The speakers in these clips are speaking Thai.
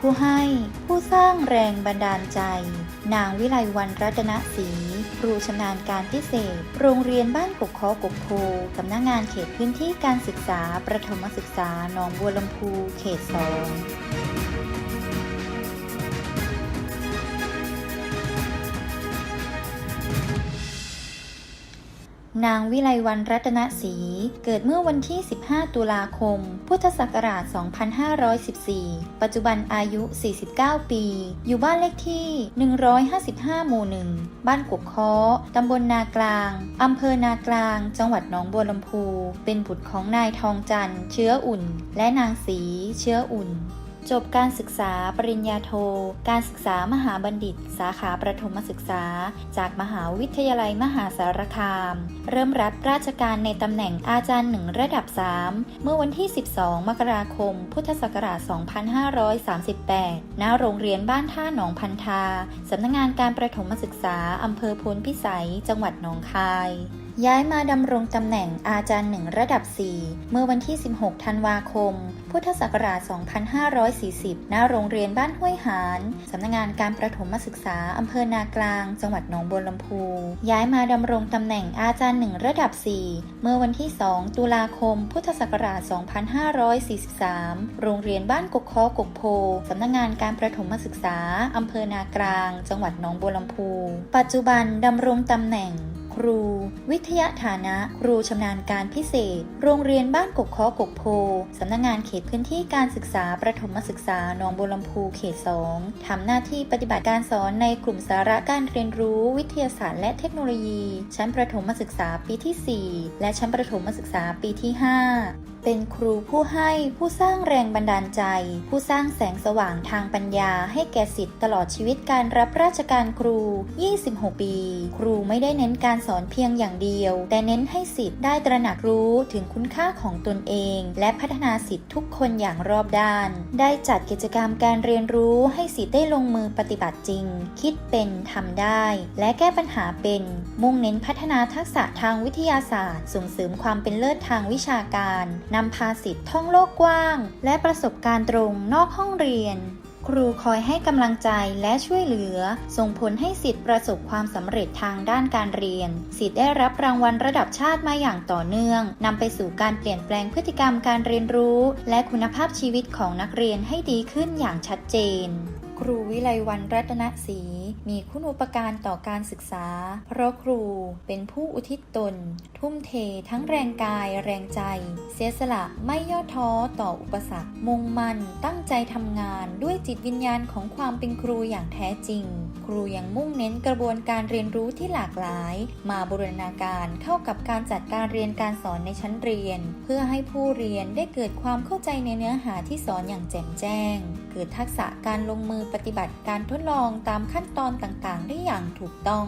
ผู้ให้ผู้สร้างแรงบันดาลใจ นางวิไลวันรัตนศรีครูชำนาญการพิเศษ โรงเรียนบ้านกกคอกกโพสำนักงานเขตพื้นที่การศึกษาประถมศึกษาหนองบัวลำพูเขตสอง นางวิไลวันรัตนศรีเกิดเมื่อวันที่ 15 ตุลาคม พุทธศักราช 2514 ปัจจุบันอายุ 49 ปี อยู่บ้านเลขที่ 155 หมู่1บ้านกกค้อ ตำบลนากลาง อำเภอนากลาง จังหวัดหนองบัวลำพู เป็นบุตรของนายทองจันทร์เชื้ออุ่น และนางสีเชื้ออุ่น จบการศึกษาปริญญาโท การศึกษามหาบัณฑิต สาขาประถมศึกษา จากมหาวิทยาลัยมหาสารคาม เริ่มรับราชการในตำแหน่งอาจารย์หนึ่งระดับ 3 เมื่อวันที่ 12 มกราคม พุทธศักราช 2538 ณ โรงเรียนบ้านท่าหนองพันธา สำนักงานการประถมศึกษาอำเภอพลพิสัย จังหวัดหนองคาย ย้ายมาดำรงตำแหน่งอาจารย์หนึ่งระดับ 4 เมื่อวันที่ 16 ธันวาคม พุทธศักราช 2540 ณ โรงเรียนบ้านห้วยหาน สำนักงานการประถมศึกษา อำเภอนากลาง จังหวัดหนองบัวลำพู ย้ายมาดำรงตำแหน่งอาจารย์หนึ่งระดับ 4 เมื่อวันที่ 2 ตุลาคม พุทธศักราช 2543 โรงเรียนบ้านกกคอกกโพ สำนักงานการประถมศึกษา อำเภอนากลาง จังหวัดหนองบัวลำพู ปัจจุบันดำรงตำแหน่ง ครู วิทยาฐานะ ครูชำนาญการพิเศษ โรงเรียนบ้านกกคอกกโพสำนักงานเขตพื้นที่การศึกษาประถมศึกษาหนองบัวลำพูเขต 2 ทำหน้าที่ปฏิบัติการสอนในกลุ่มสาระการเรียนรู้วิทยาศาสตร์และเทคโนโลยี ชั้นประถมศึกษาปีที่ 4 และชั้นประถมศึกษาปีที่ 5 เป็นครูผู้ให้ผู้สร้างแรงบันดาลใจ ผู้สร้างแสงสว่างทางปัญญา ให้แก่สิทธิ์ตลอดชีวิตการรับราชการครู 26 ปี ครูไม่ได้เน้นการสอนอนเพียงอย่างเดียว แต่เน้นให้สิทธิ์ได้ตระหนักรู้ถึงคุณค่าของตนเอง และพัฒนาสิทธิ์ทุกคนอย่างรอบด้าน ได้จัดกิจกรรมการเรียนรู้ให้สิทธิ์ได้ลงมือปฏิบัติจริง คิดเป็นทำได้ และแก้ปัญหาเป็น มุ่งเน้นพัฒนาทักษะทางวิทยาศาสตร์ ส่งเสริมความเป็นเลิศทางวิชาการนำพาสิทธิ์ท่องโลกกว้าง และประสบการณ์ตรงนอกห้องเรียน ครูคอยให้กำลังใจและช่วยเหลือ ส่งผลให้สิทธิ์ประสบความสำเร็จทางด้านการเรียน สิทธิ์ได้รับรางวัลระดับชาติมาอย่างต่อเนื่องนำไปสู่การเปลี่ยนแปลงพฤติกรรมการเรียนรู้ และคุณภาพชีวิตของนักเรียนให้ดีขึ้นอย่างชัดเจน ครูวิไลวันรัตนศรี มีคุณอุปการต่อการศึกษา เพราะครูเป็นผู้อุทิศตน ทุ่มเททั้งแรงกายแรงใจ เสียสละไม่ย่อท้อต่ออุปสรรค มุ่งมั่นตั้งใจทำงานด้วยจิตวิญญาณของความเป็นครูอย่างแท้จริง ครูยังมุ่งเน้นกระบวนการเรียนรู้ที่หลากหลาย มาบูรณาการเข้ากับการจัดการเรียนการสอนในชั้นเรียน เพื่อให้ผู้เรียนได้เกิดความเข้าใจในเนื้อหาที่สอนอย่างแจ่มแจ้ง เกิดทักษะการลงมือปฏิบัติการทดลองตามขั้นตอนต่างๆ ได้อย่างถูกต้อง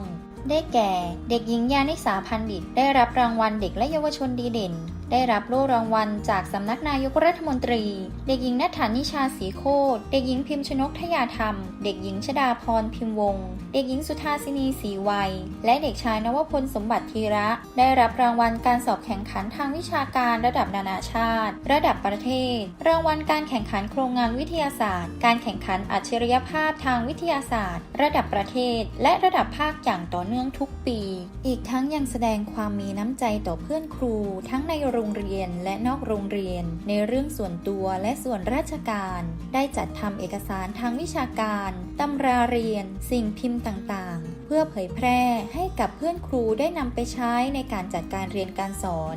ได้แก่ เด็กหญิงยานิสาพันดิต ได้รับรางวัลเด็กและเยาวชนดีเด่น ได้รับโล่รางวัลจากสำนักนายกรัฐมนตรี เด็กหญิงนัทธานิชาสีโคตเด็กหญิงพิมพ์ชนกทยาธรรม เด็กหญิงชดาพรพิมพ์วง เด็กหญิงสุธาสินีศรีวัย และเด็กชายนวพลสมบัติธีระ ได้รับรางวัลการสอบแข่งขันทางวิชาการระดับนานาชาติ ระดับประเทศ รางวัลการแข่งขันโครงงานวิทยาศาสตร์ การแข่งขันอัจฉริยภาพทางวิทยาศาสตร์ ระดับประเทศ และระดับภาคอย่างต่อเนื่องทุกปี อีกทั้งยังแสดงความมีน้ำใจต่อเพื่อนครู ทั้งในโรงเรียนและนอกโรงเรียน ในเรื่องส่วนตัวและส่วนราชการ ได้จัดทำเอกสารทางวิชาการตำราเรียน สิ่งพิมพ์ต่างๆ เพื่อเผยแพร่ให้กับเพื่อนครูได้นำไปใช้ในการจัดการเรียนการสอน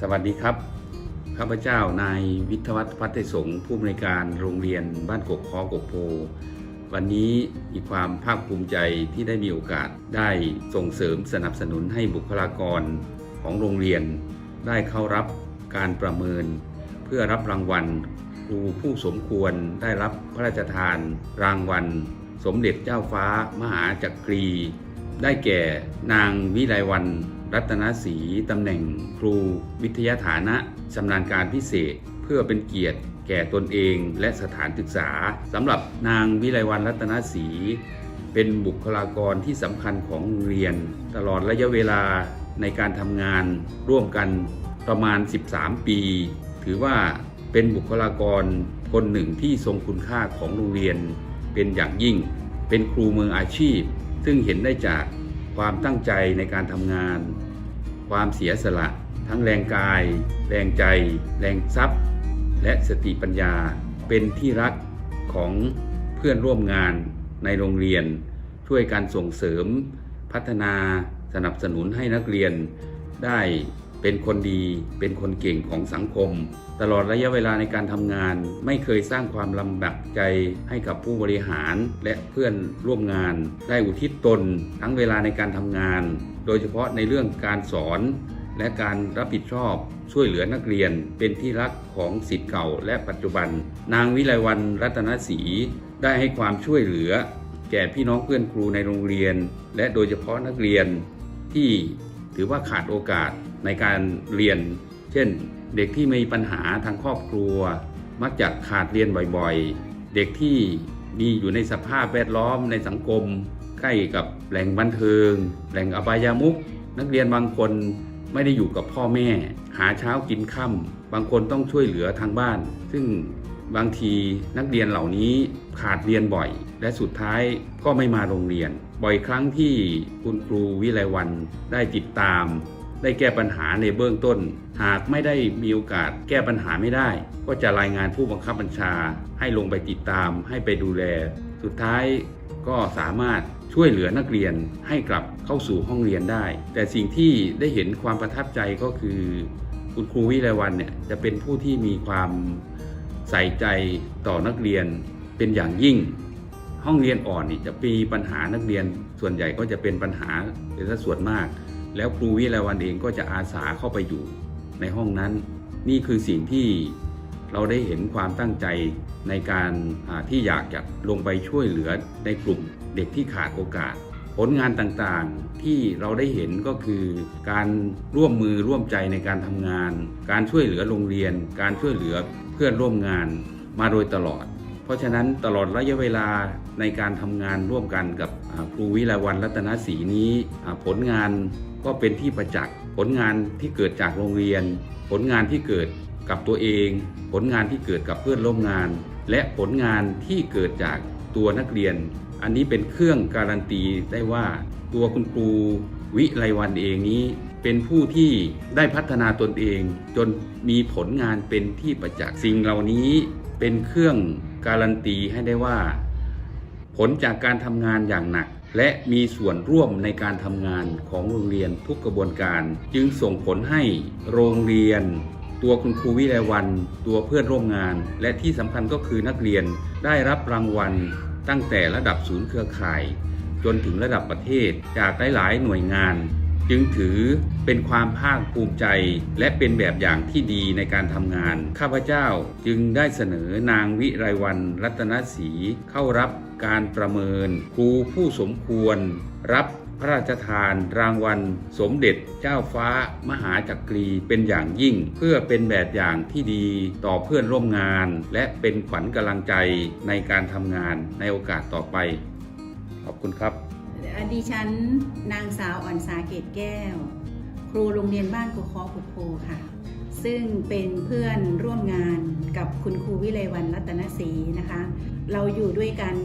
สวัสดีครับข้าพเจ้านายวิทวัฒน์พัฒนสงผู้อำนวยการโรงเรียนบ้านกกคอกกโพ วันนี้มีความภาคภูมิใจที่ได้มีโอกาสได้ส่งเสริมสนับสนุนให้บุคลากรของโรงเรียน ได้เข้ารับการประเมิน เพื่อรับรางวัลครูผู้สมควรได้รับพระราชทาน รางวัล สมเด็จเจ้าฟ้ามหาจักรี ได้แก่นางวิไลวันรัตนศรีตำแหน่งครูวิทยาฐานะชำนาญการพิเศษ พื่อเป็นเกียรติแก่ตนเองและสถานศึกษาสำหรับนางวิไลวันรัตนศรีเป็นบุคลากรที่สำคัญของโรงเรียน ตลอดระยะเวลาในการทำงานร่วมกันประมาณ 13 ปี ถือว่าเป็นบุคลากรคนหนึ่งที่ทรงคุณค่าของโรงเรียน เป็นอย่างยิ่ง เป็นครูมืออาชีพ ซึ่งเห็นได้จากความตั้งใจในการทำงาน ความเสียสละ ทั้งแรงกาย แรงใจ แรงทรัพย์ และสติปัญญาเป็นที่รักของเพื่อนร่วมงานในโรงเรียน ช่วยการส่งเสริม พัฒนาสนับสนุนให้นักเรียน ได้เป็นคนดีเป็นคนเก่งของสังคม ตลอดระยะเวลาในการทำงาน ไม่เคยสร้างความลำบากใจให้กับผู้บริหารและเพื่อนร่วมงาน ได้อุทิศตนทั้งเวลาในการทำงาน โดยเฉพาะในเรื่องการสอน และการรับผิดชอบช่วยเหลือนักเรียนเป็นที่รักของสิทธิ์เก่าและปัจจุบัน นางวิไลวันรัตนศรีได้ให้ความช่วยเหลือ แก่พี่น้องเพื่อนครูในโรงเรียน และโดยเฉพาะนักเรียนที่ถือว่าขาดโอกาสในการเรียน เช่น เด็กที่มีปัญหาทางครอบครัว มักจะขาดเรียนบ่อยๆ เด็กที่มีอยู่ในสภาพแวดล้อมในสังคม ใกล้กับแหล่งบันเทิง แหล่งอบายามุขนักเรียนบางคน ไม่ได้อยู่กับพ่อแม่ หาเช้ากินค่ำบางคนต้องช่วยเหลือทางบ้าน ซึ่งบางทีนักเรียนเหล่านี้ขาดเรียนบ่อย และสุดท้ายก็ไม่มาโรงเรียน บ่อยครั้งที่คุณครูวิไลวันได้ติดตาม ได้แก้ปัญหาในเบื้องต้น หากไม่ได้มีโอกาสแก้ปัญหาไม่ได้ ก็จะรายงานผู้บังคับบัญชา ให้ลงไปติดตามให้ไปดูแล สุดท้าย ก็สามารถช่วยเหลือนักเรียนให้กลับเข้าสู่ห้องเรียนได้ แต่สิ่งที่ได้เห็นความประทับใจก็คือ คุณครูวิไลวันเนี่ยจะเป็นผู้ที่มีความใส่ใจต่อนักเรียนเป็นอย่างยิ่ง ห้องเรียนอ่อนนี่จะมีปัญหานักเรียนส่วนใหญ่ก็จะเป็นปัญหาเป็นสัดส่วนมาก แล้วครูวิไลวันเองก็จะอาสาเข้าไปอยู่ในห้องนั้น นี่คือสิ่งที่ เราได้เห็นความตั้งใจในการที่อยากจะลงไปช่วยเหลือในกลุ่มเด็กที่ขาดโอกาส ผลงานต่างๆที่เราได้เห็นก็คือการร่วมมือร่วมใจในการทำงาน การช่วยเหลือโรงเรียน การช่วยเหลือเพื่อนร่วมงานมาโดยตลอด เพราะฉะนั้นตลอดระยะเวลาในการทำงานร่วมกันกับครูวิไลวันรัตนศรีนี้ผลงานก็เป็นที่ประจักษ์ผลงานที่เกิดจากโรงเรียน ผลงานที่เกิด กับตัวเอง ผลงานที่เกิดกับเพื่อนร่วมงาน และผลงานที่เกิดจากตัวนักเรียน อันนี้เป็นเครื่องการันตีได้ว่า ตัวคุณครูวิไลวันเองนี้ เป็นผู้ที่ได้พัฒนาตนเอง จนมีผลงานเป็นที่ประจักษ์สิ่งเหล่านี้ เป็นเครื่องการันตีให้ได้ว่า ผลจากการทำงานอย่างหนักและมีส่วนร่วมในการทำงานของโรงเรียนทุกกระบวนการ จึงส่งผลให้โรงเรียน ตัวคุณครูวิไลวัน ตัวเพื่อนร่วมงาน และที่สำคัญก็คือนักเรียนได้รับรางวัล ตั้งแต่ระดับศูนย์เครือข่าย จนถึงระดับประเทศจากหลายๆหน่วยงาน จึงถือเป็นความภาคภูมิใจ และเป็นแบบอย่างที่ดีในการทำงาน ข้าพเจ้าจึงได้เสนอนางวิไรวันรัตนศรีเข้ารับการประเมิน ครูผู้สมควร รับ พระราชทานรางวัล สมเด็จเจ้าฟ้ามหาจักรีเป็นอย่างยิ่ง เพื่อเป็นแบบอย่างที่ดีต่อเพื่อนร่วมงาน และเป็นขวัญกำลังใจในการทำงานในโอกาสต่อไป ขอบคุณครับดิฉันนางสาวอ่อนสาเกตแก้ว ครูโรงเรียนบ้านกุคอกุโพค่ะ ซึ่งเป็นเพื่อนร่วมงานกับคุณครูวิไลวันรัตนศรีนะคะ เราอยู่ด้วยกัน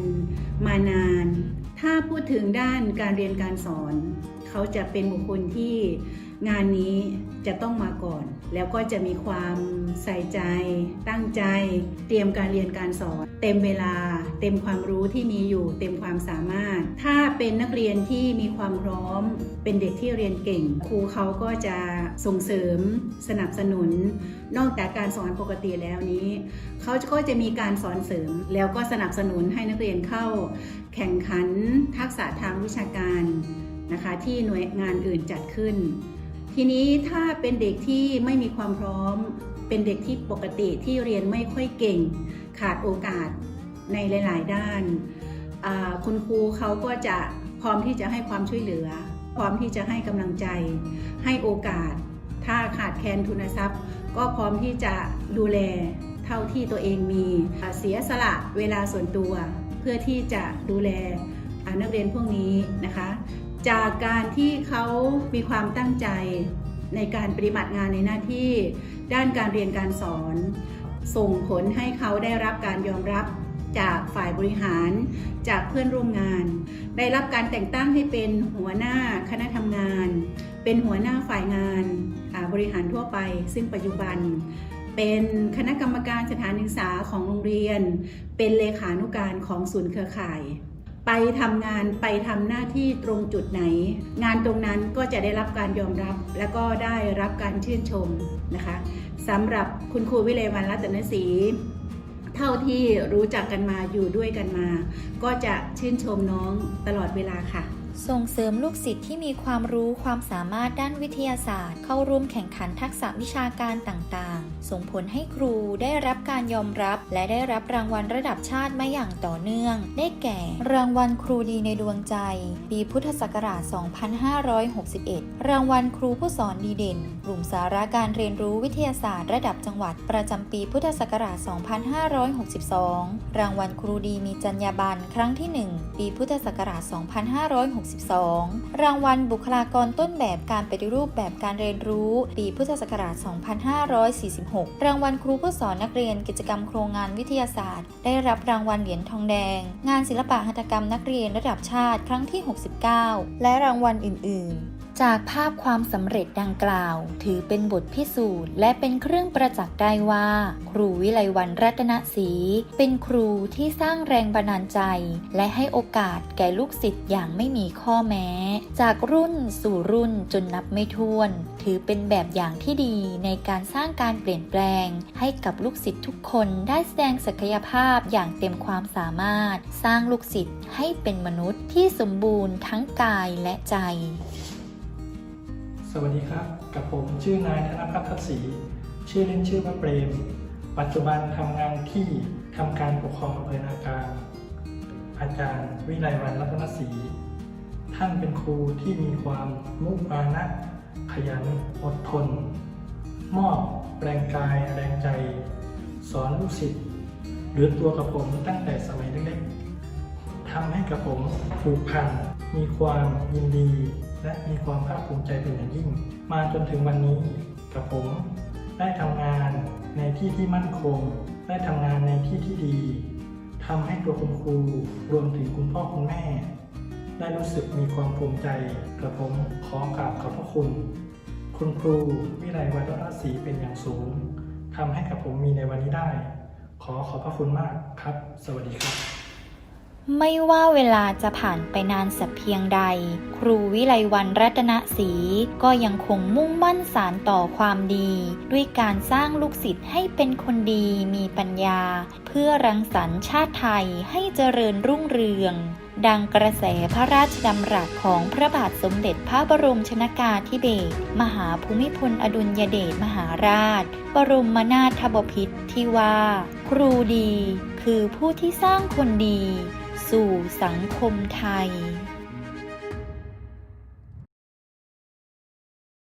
มานาน ถ้าพูดถึงด้านการเรียนการสอน เขาจะเป็นบุคคลที่งานนี้จะต้องมาก่อน แล้วก็จะมีความใส่ใจ ตั้งใจ เตรียมการเรียนการสอน เต็มเวลา เต็มความรู้ที่มีอยู่ เต็มความสามารถ เป็นนักเรียนที่มีความพร้อม เป็นเด็กที่เรียนเก่ง ครูเขาก็จะส่งเสริมสนับสนุน นอกจากการสอนปกติแล้วนี้เขาก็จะมีการสอนเสริม แล้วก็สนับสนุนให้นักเรียนเข้า แข่งขันทักษะทางวิชาการนะคะ ที่หน่วยงานอื่นจัดขึ้น ทีนี้ถ้าเป็นเด็กที่ไม่มีความพร้อม เป็นเด็กที่ปกติที่เรียนไม่ค่อยเก่ง ขาดโอกาสในหลาย ๆ ด้าน คุณครูเขาก็จะพร้อมที่จะให้ความช่วยเหลือ พร้อมที่จะให้กำลังใจ ให้โอกาส ถ้าขาดแคลนทุนทรัพย์ ก็พร้อมที่จะดูแลเท่าที่ตัวเองมีเสียสละเวลาส่วนตัว เพื่อที่จะดูแลนักเรียนพวกนี้นะคะ จากการที่เขามีความตั้งใจในการปฏิบัติงานในหน้าที่ ด้านการเรียนการสอน ส่งผลให้เขาได้รับการยอมรับ จากฝ่ายบริหารจากเพื่อนร่วมงาน ได้รับการแต่งตั้งให้เป็นหัวหน้าคณะทำงาน เป็นหัวหน้าฝ่ายงานบริหารทั่วไป ซึ่งปัจจุบัน เป็นคณะกรรมการสถานศึกษาของโรงเรียน เป็นเลขานุการของศูนย์เครือข่าย ไปทำงานไปทำหน้าที่ตรงจุดไหน งานตรงนั้นก็จะได้รับการยอมรับ และก็ได้รับการชื่นชมนะคะสำหรับคุณครูวิเลวันรัตนศรี เท่าที่รู้จักกันมาอยู่ด้วยกันมา ก็จะชื่นชมน้องตลอดเวลาค่ะ ส่งเสริมลูกศิษย์ที่มีความรู้ความสามารถด้านวิทยาศาสตร์ เข้าร่วมแข่งขันทักษะวิชาการต่างๆ ส่งผลให้ครูได้รับการยอมรับ และได้รับรางวัลระดับชาติมาอย่างต่อเนื่อง ได้แก่ รางวัลครูดีในดวงใจ ปีพุทธศักราช 2561 รางวัลครูผู้สอนดีเด่น กลุ่มสาระการเรียนรู้วิทยาศาสตร์ ระดับจังหวัด ประจำปีพุทธศักราช 2562 รางวัลครูดีมีจรรยาบรรณครั้งที่ 1 ปีพุทธศักราช 256 2562 รางวัลบุคลากรต้นแบบการปฏิรูปแบบการเรียนรู้ ปีพุทธศักราช 2546 รางวัลครูผู้สอนนักเรียนกิจกรรมโครงงานวิทยาศาสตร์ ได้รับรางวัลเหรียญทองแดง งานศิลปะหัตถกรรมนักเรียนระดับชาติครั้งที่ 69 และรางวัลอื่น ๆ จากภาพความสำเร็จดังกล่าว ถือเป็นบทพิสูจน์ และเป็นเครื่องประจักษ์ได้ว่า ครูวิไลวันรัตนศรีเป็นครูที่สร้างแรงบันดาลใจ และให้โอกาสแก่ลูกศิษย์อย่างไม่มีข้อแม้ จากรุ่นสู่รุ่นจนนับไม่ถ้วน ถือเป็นแบบอย่างที่ดีในการสร้างการเปลี่ยนแปลง ให้กับลูกศิษย์ทุกคนได้แสดงศักยภาพอย่างเต็มความสามารถ สร้างลูกศิษย์ให้เป็นมนุษย์ที่สมบูรณ์ทั้งกายและใจ สวัสดีครับ กับผมชื่อนายธนพัฒน์ทัศศรีชื่อเล่นชื่อว่าเปรม ปัจจุบันทำงานที่ทำการปกครองอำเภอนาการอาจารย์วิไลวันรัตนศรีท่านเป็นครูที่มีความมุมานะขยันอดทน มอบแรงกายแรงใจ สอนลูกศิษย์หรือตัวกับผมตั้งแต่สมัยเล็กๆทำให้กับผมผูกพันมีความยินดี และมีความภาคภูมิใจเป็นอย่างยิ่ง มาจนถึงวันนี้กับผม ได้ทำงานในที่ที่มั่นคง ได้ทำงานในที่ที่ดีทำให้ตัวคุณครูรวมถึงคุณพ่อคุณแม่ ได้รู้สึกมีความภูมิใจกับผมขอกราบขอบพระคุณ คุณครูวิไลวัฒนศรีเป็นอย่างสูงทำให้กับผมมีในวันนี้ได้ ขอขอบพระคุณมากครับ สวัสดีครับ ไม่ว่าเวลาจะผ่านไปนานสักเพียงใด ครูวิไลวันรัตนศรีก็ยังคงมุ่งมั่นสารต่อความดี ด้วยการสร้างลูกศิษย์ให้เป็นคนดีมีปัญญา เพื่อรังสรรค์ชาติไทยให้เจริญรุ่งเรือง ดังกระแสพระราชดำรัสของพระบาทสมเด็จพระบรมชนากาธิเบศรมหาภูมิพลอดุลยเดชมหาราช บรมนาถบพิตรที่ว่า ครูดี คือผู้ที่สร้างคนดี สู่สังคมไทย